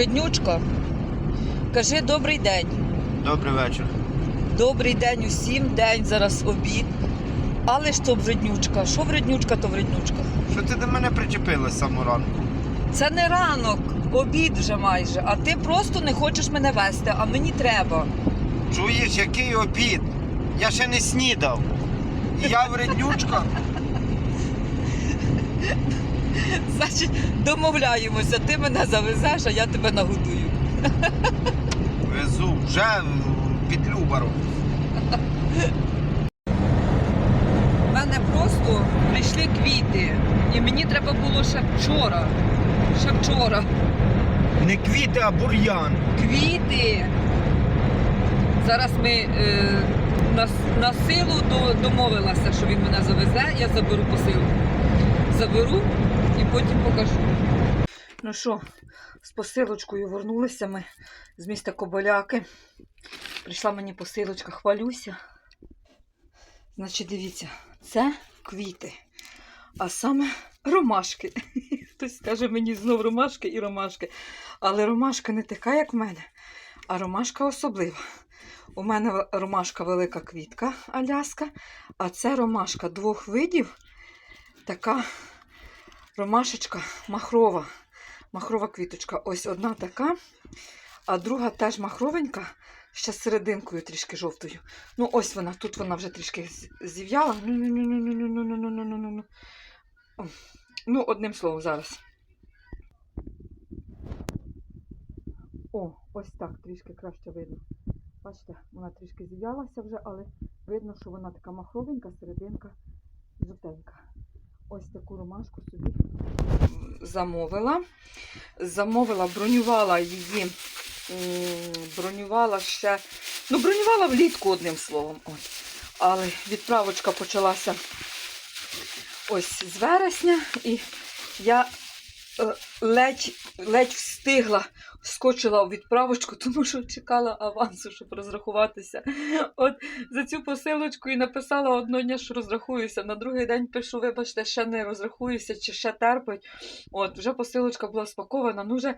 Вреднючка, кажи добрий день. Добрий вечір. Добрий день усім, день зараз обід. Але ж то вреднючка. Що вреднючка, то вреднючка. Що ти до мене причепилась самого ранку? Це не ранок, обід вже майже. А ти просто не хочеш мене вести, а мені треба. Чуєш, який обід? Я ще не снідав. І я вреднючка. Значить, домовляємося, ти мене завезеш, а я тебе нагодую. Везу вже під Любаром. У мене просто прийшли квіти. І мені треба було ще вчора. Ще вчора. Не квіти, а бур'ян. Квіти. Зараз ми е, на, на силу до, домовилася, що він мене завезе, я заберу посилку. Заберу і потім покажу. Ну що, з посилочкою вернулися ми з міста Коболяки. Прийшла мені посилочка, хвалюся. Значить, дивіться, це квіти, а саме ромашки. Хтось скаже мені знов ромашки і ромашки. Але ромашка не така, як в мене, а ромашка особлива. У мене ромашка велика квітка аляска, а це ромашка двох видів. Така Ромашечка махрова. Махрова квіточка. Ось одна така, а друга теж махровенька, ще з серединкою трішки жовтою. Ну, ось вона, тут вона вже трішки зів'яла. Ну, одним словом, зараз. О, ось так трішки краще видно. Бачите, вона трішки зів'ялася вже, але видно, що вона така махровенька, серединка жовтенька. Ось таку ромашку собі замовила. Замовила, бронювала її, бронювала ще, ну, бронювала влітку, одним словом. Ось. Але відправочка почалася ось з вересня, і я ледь, ледь встигла, скочила у відправочку, тому що чекала авансу, щоб розрахуватися. От за цю посилочку і написала одного дня, що розрахуюся. На другий день пишу, вибачте, ще не розрахуюся, чи ще терпить. От, вже посилочка була спакована. Ну, вже,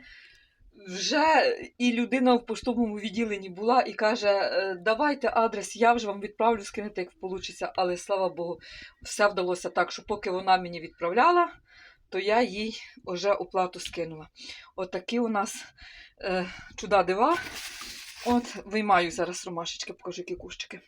вже і людина в поштовому відділенні була і каже: «Е, давайте адрес, я вже вам відправлю, скинете, як вийде. Але слава Богу, все вдалося так, що поки вона мені відправляла, то я їй вже оплату скинула. От у нас е, чуда дива. От, виймаю зараз ромашечки, покажу, які кущики.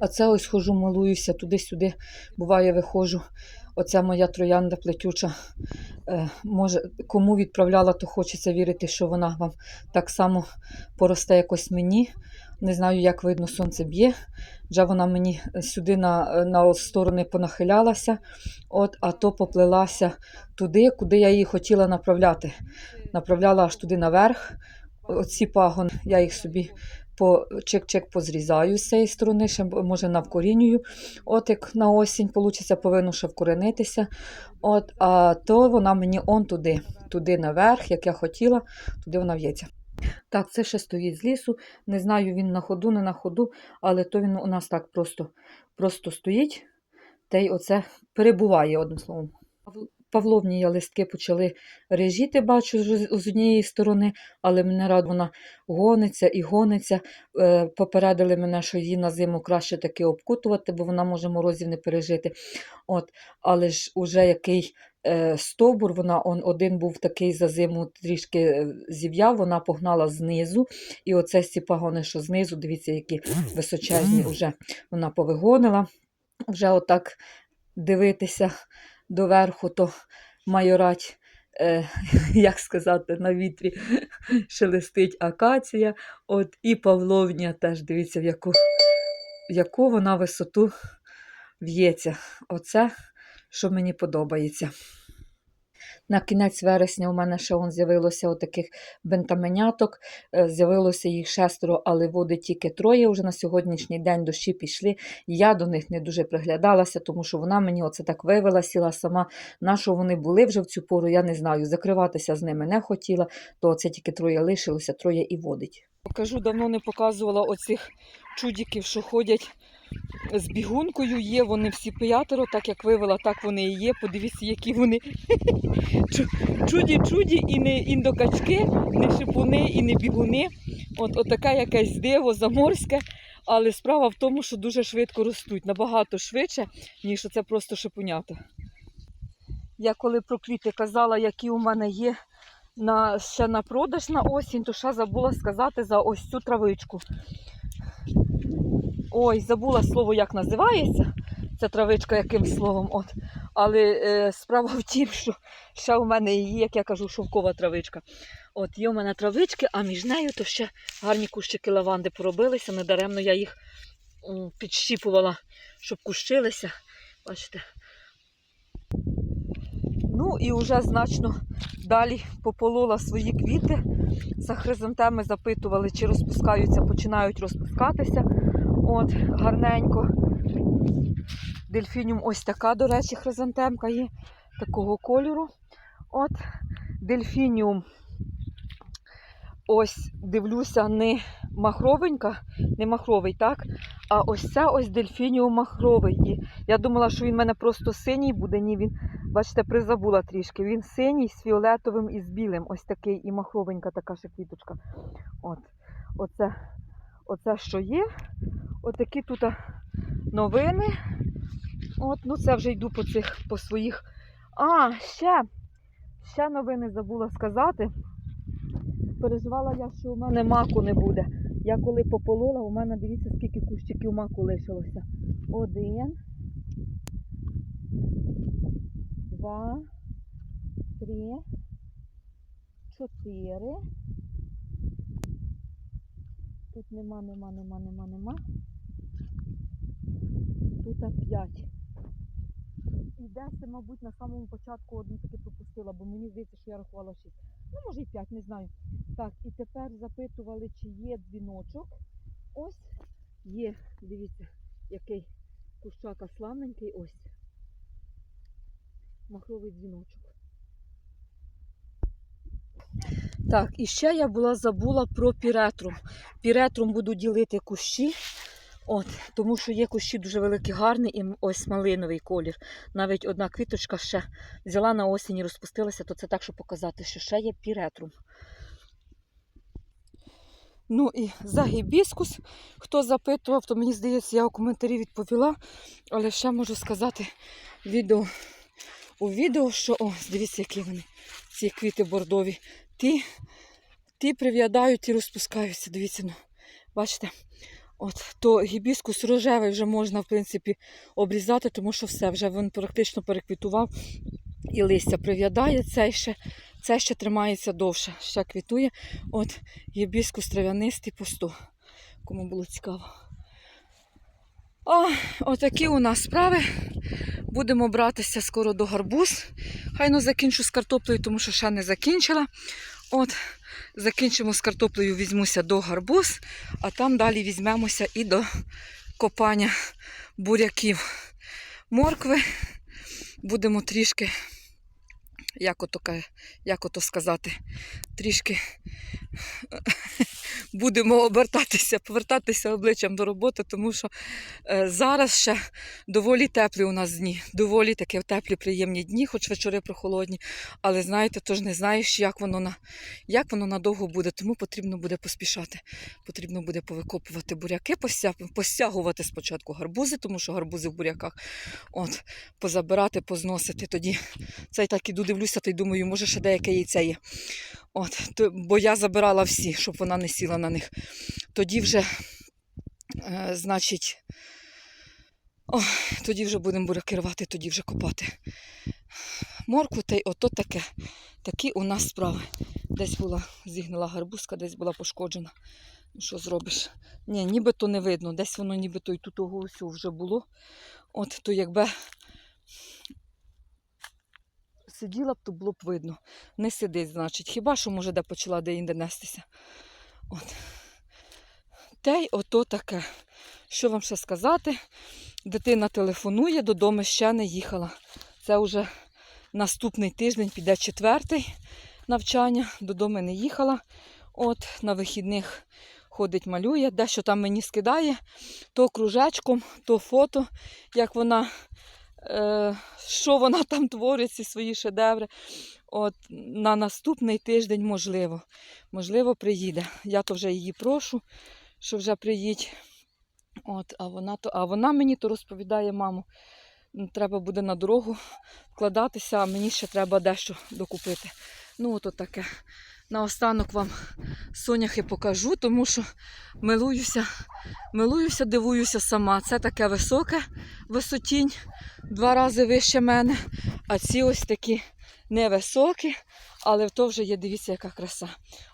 А це ось хожу, малуюся туди-сюди. Буває, виходжу оця моя троянда плетюча. Е, може, кому відправляла, то хочеться вірити, що вона вам так само поросте якось мені. Не знаю, як видно, сонце б'є. Вже вона мені сюди на, на сторони понахилялася, от, а то поплилася туди, куди я її хотіла направляти. Направляла аж туди наверх. Оці пагони, я їх собі по чек-чек позрізаю з цієї сторони, ще може навкорінюю. От як на осінь вийде, повинно ще вкоренитися. От, а то вона мені он туди, туди наверх, як я хотіла, туди вона в'ється. Так, це ще стоїть з лісу. Не знаю, він на ходу, не на ходу, але то він у нас так просто, просто стоїть та й оце перебуває одним словом. Павловні я листки почали режіти, бачу з однієї сторони, але мене рад вона гониться і гониться. Е, Попередили мене, що її на зиму краще таки обкутувати, бо вона може морозів не пережити. От, але ж уже який е, стовбур, вона он, один був такий за зиму трішки е, зів'яв, вона погнала знизу. І оце ці пагони, що знизу, дивіться, які височезні вже вона повигонила. Вже отак дивитися доверху, то майорать, е, як сказати, на вітрі шелестить акація. От і павловня теж дивіться, в яку, в яку вона висоту в'ється. Оце, що мені подобається. На кінець вересня у мене ще он з'явилося отаких бентаменяток. Е, З'явилося їх шестеро, але води тільки троє. Вже на сьогоднішній день дощі пішли. Я до них не дуже приглядалася, тому що вона мені оце так вивела, сіла сама. На що вони були вже в цю пору, я не знаю. Закриватися з ними не хотіла, то оце тільки троє лишилося, троє і водить. Покажу, давно не показувала оцих чудіків, що ходять з бігункою. Є вони всі п'ятеро, так як вивела, так вони і є. Подивіться, які вони чуді-чуді, і не індокачки, не шипуни, і не бігуни. От, от така якась диво заморське. Але справа в тому, що дуже швидко ростуть, набагато швидше, ніж це просто шипунята. Я коли про квіти казала, які у мене є на, ще на продаж на осінь, то ще забула сказати за ось цю травичку. Ой, забула слово, як називається. Ця травичка яким словом. От. Але е, справа в тім, що ще у мене є, як я кажу, шовкова травичка. От є у мене травички, а між нею то ще гарні кущики лаванди поробилися. Недаремно я їх підщіпувала, щоб кущилися. Бачите. Ну і вже значно далі пополола свої квіти. За хризантеми запитували, чи розпускаються, починають розпускатися. От, гарненько. Дельфініум ось така, до речі, хризантемка є такого кольору. От, дельфініум. Ось дивлюся, не махровенька, не махровий, так? А ось це ось дельфініум махровий. І я думала, що він в мене просто синій буде. Ні, він, бачите, призабула трішки. Він синій з фіолетовим і з білим. Ось такий і махровенька така ще квіточка. От. Оце, оце що є. Отакі тут новини. От, ну це вже йду по цих по своїх. А, ще, ще новини забула сказати. Переживала я, що у мене маку не буде. Я коли пополола, у мене дивіться, скільки кущиків маку лишилося. Один, два, три, чотири. Тут нема, нема, нема, нема, нема. Тут п'ять. І десь, мабуть, на самому початку одну таки пропустила, бо мені здається, що я рахувала шість. Ну, може і п'ять, не знаю. Так, і тепер запитували, чи є дзвіночок. Ось є, дивіться, який кущака славненький, ось. Махровий дзвіночок. Так, і ще я була забула про піретрум. Піретрум буду ділити кущі. От, тому що є кущі дуже великі, гарні, і ось малиновий колір. Навіть одна квіточка ще взяла на осінь і розпустилася, то це так, щоб показати, що ще є піретрум. Ну і за гібіскус, хто запитував, то мені здається, я у коментарі відповіла. Але ще можу сказати відео, у відео, що о, дивіться, які вони, ці квіти бордові. Ті, ті прив'ядають і розпускаються. Дивіться, ну, бачите? От, то гібіскус рожевий вже можна, в принципі, обрізати, тому що все, вже він практично переквітував і листя прив'ядає, цей ще, цей ще тримається довше, ще квітує. От гібіскус трав'янистий по 100, кому було цікаво. О, отакі у нас справи. Будемо братися скоро до гарбуз. Хай ну закінчу з картоплею, тому що ще не закінчила. От, закінчимо з картоплею, візьмуся до гарбуз, а там далі візьмемося і до копання буряків моркви. Будемо трішки, як ото, як ото сказати, трішки будемо обертатися, повертатися обличчям до роботи, тому що е, зараз ще доволі теплі у нас дні, доволі такі теплі, приємні дні, хоч вечори прохолодні. Але знаєте, то ж не знаєш, як воно на як воно надовго буде, тому потрібно буде поспішати. Потрібно буде повикопувати буряки, пося, посягувати спочатку гарбузи, тому що гарбузи в буряках. От, позабирати, позносити. Тоді це так іду, дивлюся, та й думаю, може ще деяке яйце є. От, то, бо я забирала всі, щоб вона не сіла на них. Тоді вже, е, значить, о, тоді вже будемо буряки рвати, тоді вже копати. Моркву та й ото таке. Такі у нас справи. Десь була зігнила гарбузка, десь була пошкоджена. Ну, що зробиш? Ні, нібито не видно. Десь воно нібито і тут усього вже було. От то якби сиділа б, то було б видно. Не сидить, значить. Хіба що може де почала де інде нестися. От. Те й ото таке. Що вам ще сказати? Дитина телефонує, додому ще не їхала. Це вже наступний тиждень піде четвертий навчання, додому не їхала. От на вихідних ходить, малює, дещо там мені скидає, то кружечком, то фото, як вона, що вона там творить, ці свої шедеври. От на наступний тиждень можливо. Можливо, приїде. Я то вже її прошу, що вже приїдь. От, а вона то, а вона мені то розповідає, мамо, треба буде на дорогу вкладатися, а мені ще треба дещо докупити. Ну, от таке. Наостанок вам соняхи покажу, тому що милуюся, милуюся, дивуюся сама. Це таке високе висотінь, два рази вище мене. А ці ось такі невисокі, але то вже є, дивіться, яка краса.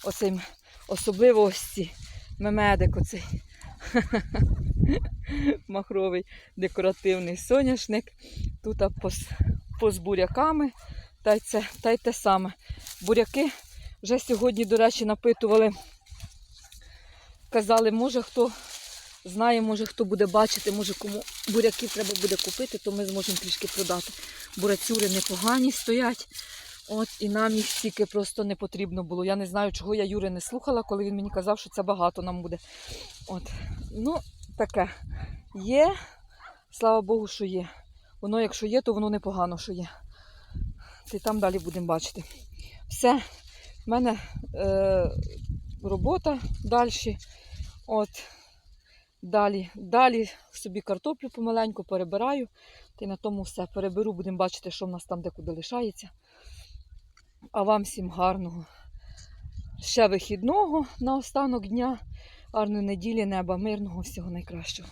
Оцей, особливо ось ці мемедик оцей. Махровий декоративний соняшник. Тут поз, поз буряками. Та й, це, та й те саме. Буряки вже сьогодні, до речі, напитували. Казали, може хто знає, може хто буде бачити, може кому буряків треба буде купити, то ми зможемо трішки продати. Бурацюри непогані стоять. От і нам їх стільки просто не потрібно було. Я не знаю, чого я Юри не слухала, коли він мені казав, що це багато нам буде. От. Ну, таке. Є, слава Богу, що є. Воно, якщо є, то воно непогано, що є. Це там далі будемо бачити. Все, в мене е, робота далі. От. Далі, далі собі картоплю помаленьку перебираю. Та й на тому все переберу, будемо бачити, що в нас там декуди лишається. А вам всім гарного ще вихідного на останок дня, гарної неділі, неба, мирного, всього найкращого.